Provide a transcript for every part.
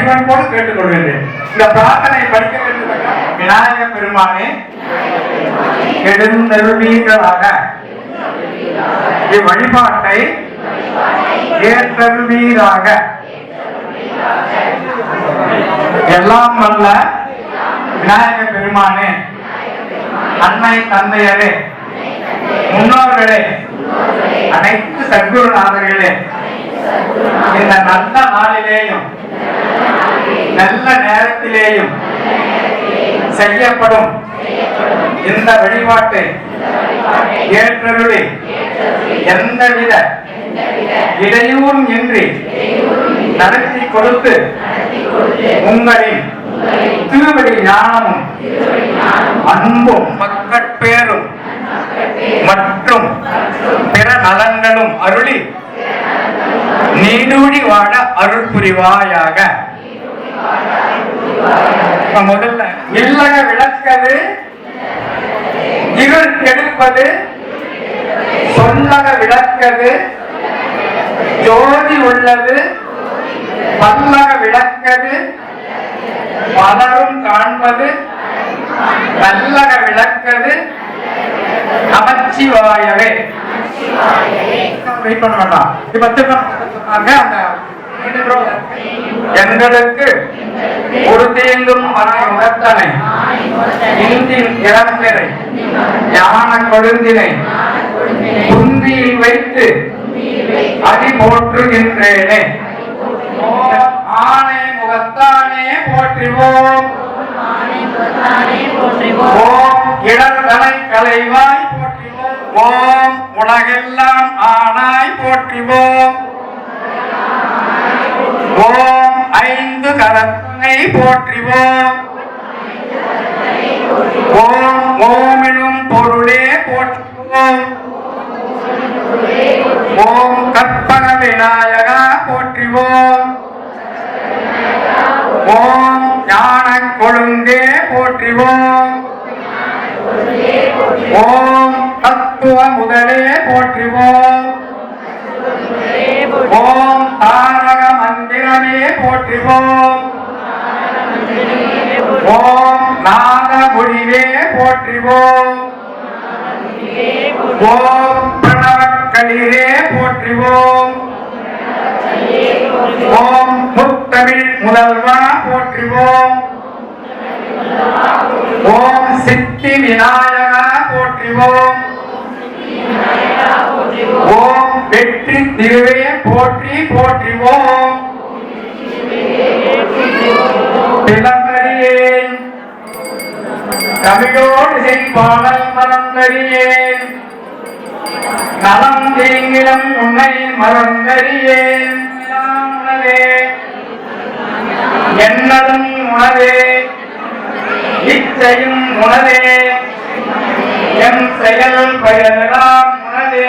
மீண்டும் பணிவன்போடு கேட்டுக்கொள்கின்றேன். இந்த பிரார்த்தனை படிக்க வேண்டும் விநாயக பெருமானே எழுந்தருளீர்களாக இவ்வழிபாட்டை ஏற்றருளீராக. எல்லாம் வல்ல விநாயக பெருமானே அன்னை தந்தையரே முன்னோர்களே அனைத்து சத்குருநாதர்களே இந்த நல்ல நாளிலேயும் நல்ல நேரத்திலேயும் செய்யப்படும் இந்த வழிபாட்டை ஏற்றருளி எந்தவித இடையூறும் இன்றி நடத்தி கொடுத்து உங்களின் திருவடி ஞானமும் அன்பும் மக்கட்பேரும் மற்றும் பிற நலன்களும் அருளி நீடூழி வாழ அருள் புரிவாயாக முதல்ல இல்லக விளக்கது இருள் கெடுப்பது சொல்லக விளக்கது ஜோதி உள்ளது பல்லக விளக்கது பலரும் காண்பது நல்லக விளக்கது நமச்சிவாயவே வெயிட் பண்ண வேண்டாம். இப்ப சொன்னாங்க, அந்த எங்களுக்கு ஒரு தேங்கும் மனை உணர்த்தனை இந்தின் இளம்பிறை ஞான கொழுந்தினை. குந்தியில் வைத்து அடி போற்றுகின்றேனே. ஆனே முகத்தானே போற்றுவோம். ஓம் இடர்தலை கலைவாய் ஓம். உலகெல்லாம் ஆனாய் போற்றுவோம் ஓம் ஐந்து கரத்தனை போற்றுவோம் ஓம். ஓமிழும் பொருளே போற்றுவோம் ஓம் கற்பக விநாயகா போற்றுவோம் ஓம் ஞான கொழுந்தே போற்றுவோம். ஓம் தத்துவ முதலே போற்றுவோம். ஓம் தாரக மந்திரமே போற்றுவோம். ஓம் நாத முடிவே போற்றுவோம். ஓம் பிரணவக்களிரே போற்றுவோம். ஓம் தமிழ் முதல்வா போற்றுவோம். ஓம் சித்தி விநாயகா போற்றுவோம். ஓம் வெற்றி திருவே போற்றி போற்றுவோம். பிளந்தறியேன் தமிழோடு செய்பாடல் மறந்தறியேன். நலம் தீங்கிலம் உன்னை மறந்தறியேன் எல்லாம் உணவே என்னதும் உணவே செய்யும் உணவே. என் செயல் பயனெல்லாம் உணவே.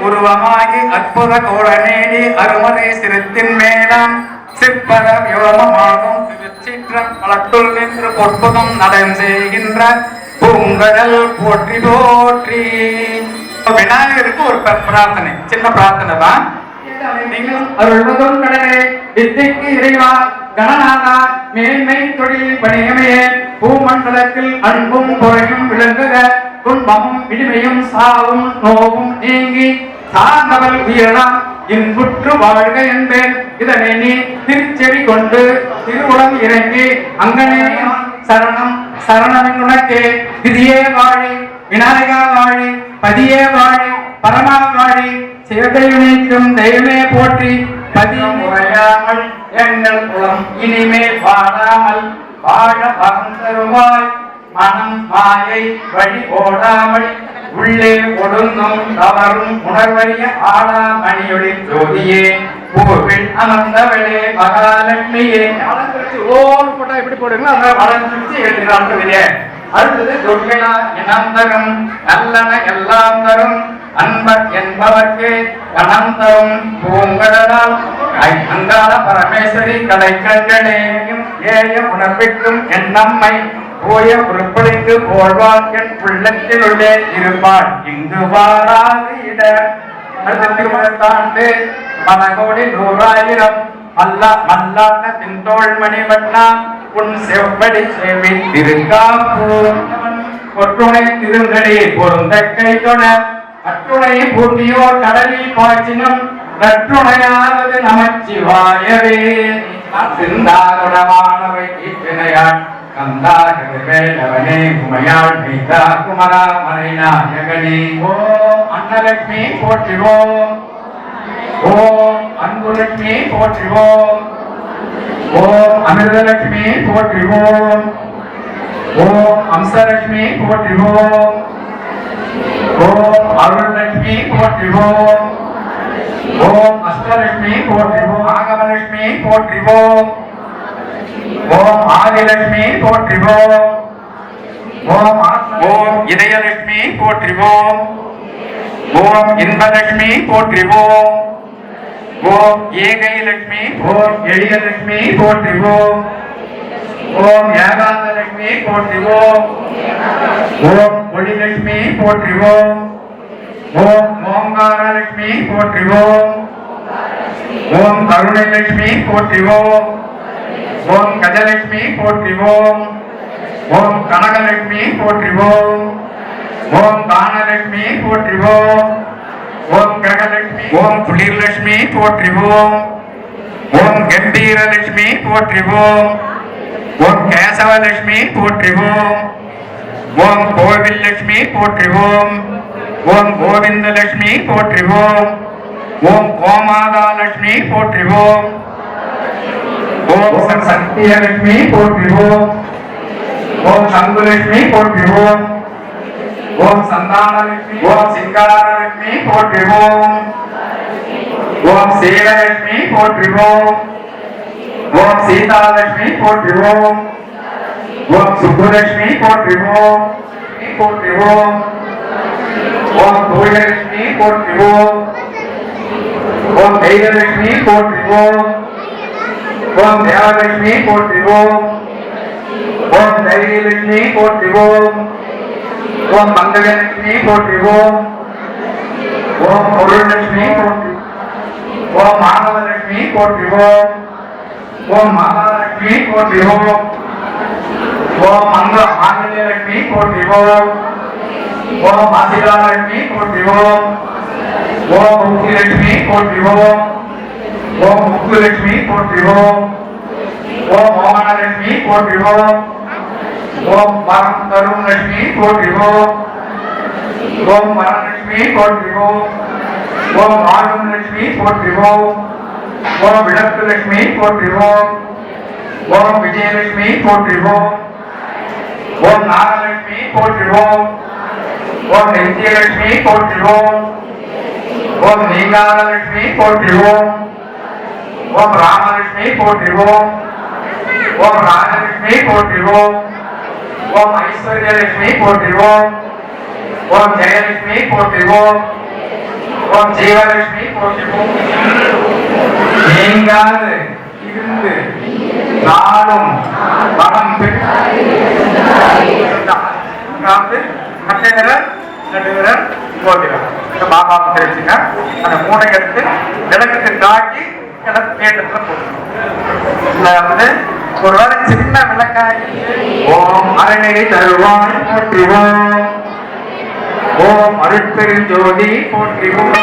உருவமாகி அற்புத கோடநேடி அருமதை சிறுத்தின் மேலாம் சிற்பர யோகமாகும் சிற்றம் வழக்குள் நின்று பொற்புதம் நடம் செய்கின்ற பூங்கடல் போற்றி போற்றி. விநாயகருக்கு ஒரு ப- பிரார்த்தனை சின்ன பிரார்த்தனை தான். நீங்கள் அருள்வதும் கடனே வித்தைக்கு இறைவா கணநாதா மேன்மை தொழில் பணியமையே பூமண்டலத்தில் அன்பும் குறையும் விளங்குக. துன்பமும் இனிமையும் சாவும் நோவும் நீங்கி சார்ந்தவள் உயிரலாம். இன்புற்று வாழ்க என்பேன். இதனை நீ திருச்செவி கொண்டு திருவுளம் இறங்கி அங்கனே சரணம் சரணம் உனக்கே. விதியே வாழி விநாயகா வாழி பதியே வாழி பரமா வாழி சிவதெய்வனைக்கும் தெய்வமே போற்றி பதி முறையாமல் எங்கள் குளம் இனிமேல் வாழாமல் வாழ வரம் தருவாய். மனம் மாயை வழி ஓடாமல் உள்ளே ஒடுங்கும் தவறும் உணர்வறிய ஆளா மணியொளி ஜோதியே. பூவில் அமர்ந்தவளே மகாலட்சுமியே. வளர்ந்துருச்சு ஓர் போட்டா எப்படி போடுங்களோ அதை வளர்ந்துருச்சு எழுதினாங்க அடுத்தது துர்கையா இனம் நல்லன எல்லாம் தரும். அன்பர் என்பவர்க்கு கணம் தரும் பூங்கடலால் அங்கால பரமேஸ்வரி கலை கண்களேயும் ஏய உணர்விக்கும் என்னம்மை போய உருப்படிக்கு போழ்வார்கன் உள்ளத்தில் உள்ளே இருப்பாள். இங்கு வாராது இட. திருமணத்தாண்டு பல கோடி நூறாயிரம். அல்ல மல்லான தின்தோள் மணி வண்ணா உன் செவ்வடி சேவை திருக்காப்பு ஒற்றுணை திருங்கடி பொருந்த கை தொடர் அற்றுணை பூட்டியோர் கடலில் பாய்ச்சினும் நற்றுணையானது நமச்சிவாயவே சிந்தாருடமானவை இப்பினையாள் கந்தாக குமையாள் மீதா குமரா மறைநாயகனே ஓம் அன்னலட்சுமி போற்றிவோம். ஓம் அன்புலட்சுமி போற்றிவோம். ஓம் அமிர்தலட்சுமி போற்றிவோம். ஓம் அம்சலட்சுமி போற்றிவோம். ஓம் அருள்லட்சுமி போற்றிவோம் ஓம் அஷ்டலட்சுமி போற்றிவோம் ஆகமலட்சுமி போற்றிவோம் ஓம் ஆதிலட்சுமி போற்றிவோம் ஓம் ஓம் இதயலட்சுமி போற்றிவோம் ஓம் இன்பலட்சுமி போற்றிவோம் ஓம் ஏகை லட்சுமி ஓம் எளிய லட்சுமி போற்றிவோம் ஓம் ஏகாந்தலட்சுமி போற்றிவோம். ஓம் ஒளிலட்சுமி போற்றிவோம். ஓம் ஓங்காரலட்சுமி போற்றிவோம். ஓம் கருணைலட்சுமி போற்றிவோம். ஓம் கஜலட்சுமி போற்றிவோம். ஓம் கனகலட்சுமி போற்றிவோம். ஓம் தானலட்சுமி போற்றிவோம். ஓம் கிரகலட்சுமி ஓம் குளிர்லட்சுமி போற்றிவோம். ஓம் கம்பீரலட்சுமி போற்றிவோம். ஓம் கேசவலட்சுமி போற்றிவோம். ஓம் கோவில் லட்சுமி போற்றிவோம். ஓம் கோவிந்த லட்சுமி போற்றிவோம். ஓம் கோமாதா லட்சுமி போற்றிவோம். ஓம் சத்தியலட்சுமி போற்றிவோம். ஓம் சங்குலட்சுமி போற்றிவோம். ஓம் சந்தானலட்சுமி ஓம் சிங்காரலட்சுமி போற்றிவோம். ஓம் சீலலட்சுமி போற்றிவோம். ஓம் சீதாலட்சுமி போற்றிவோம் ஓம் சுப்புலட்சுமி போற்றிவோம் போற்றிவோம் ஓம் தூயலட்சுமி போற்றிவோம் ஓம் தெய்வலட்சுமி போற்றிவோம் ஓம் தேவலட்சுமி போற்றிவோம் ஓம் தைரியலட்சுமி போற்றிவோம் ஓம் மங்களலட்சுமி போற்றிவோம் ஓம் பொருளலட்சுமி போற்றி ஓம் மாணவலட்சுமி போற்றிவோம் ஓம் மகாலட்சுமி போற்றிவோம் ஓம் மங்கள ஆஞ்சநேயலட்சுமி போற்றிவோம் ஓம் ஆசிராலட்சுமி போற்றிவோம் ஓம் முக்திலட்சுமி போற்றிவோம் ஓம் முக்குலட்சுமி போற்றிவோம் ஓம் மோகனலட்சுமி போற்றிவோம் ஓம் வரம் தரும் லட்சுமி போற்றிவோம் ஓம் வரலட்சுமி போற்றிவோம் ஓம் வாழும் லட்சுமி போற்றிவோம் ஓம் விளக்கு லட்சுமி போற்றிவோம் ஓம் விஜயலட்சுமி போற்றிவோம் ஓம் நாகலட்சுமி போற்றிவோம் ஓம் நித்யலட்சுமி போற்றிவோம் ஓம் நீங்காலட்சுமி போற்றிவோம் ஓம் ராமலட்சுமி போற்றிவோம் ஓம் ராஜலட்சுமி போற்றிவோம் ஓம் ஐஸ்வர்யலட்சுமி போற்றிவோம் ஓம் ஜெயலட்சுமி போற்றிவோம் ஓம் ஜீவலட்சுமி போற்றிவோம் நீங்காது இருந்து நாளும் வளம் பெற்று மட்டை விரல் நடு விரல் போகிறோம் இந்த பாபா தெரிஞ்சுங்க அந்த மூணை எடுத்து விளக்குக்கு காட்டி எனக்கு கேட்டத்துல போட்டுருவோம் இதுல வந்து ஒருவேளை சின்ன விளக்காய். ஓம் அரணை தருவான் போற்றுவோம். ஓம் அருட்பெருஞ்சோதி போற்றுவோம்.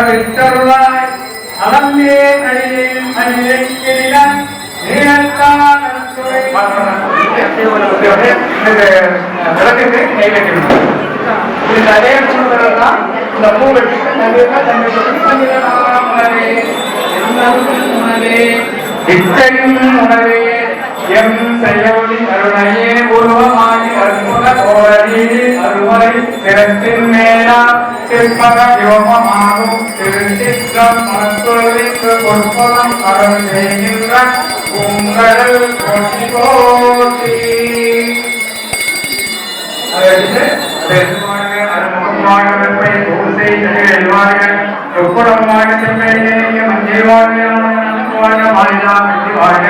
சூளை தவிர்த்தருளாய் அலம்பே அடியேன் அடியை கிரிடன் நீரத்தால் அருட்துறை விளக்குக்கு கை வைக்கணும் இந்த பூ நடுவில் தன்னை உணவே. உணவே. எம் செய்யொலி அருணையே உருவமாகி அற்புத கோரி அருவரை திறத்தின் மேலா. திருப்பத யோகமாகும் திருச்சிற்றம் மனத்துள்ளிக்கு பொற்பலம் அருள் செய்கின்ற உங்கள் கோட்டி கோட்டி அதாவது பெருமாள் அருமுகமாக வெப்பை பூசை எழுவார்கள் வாழ்க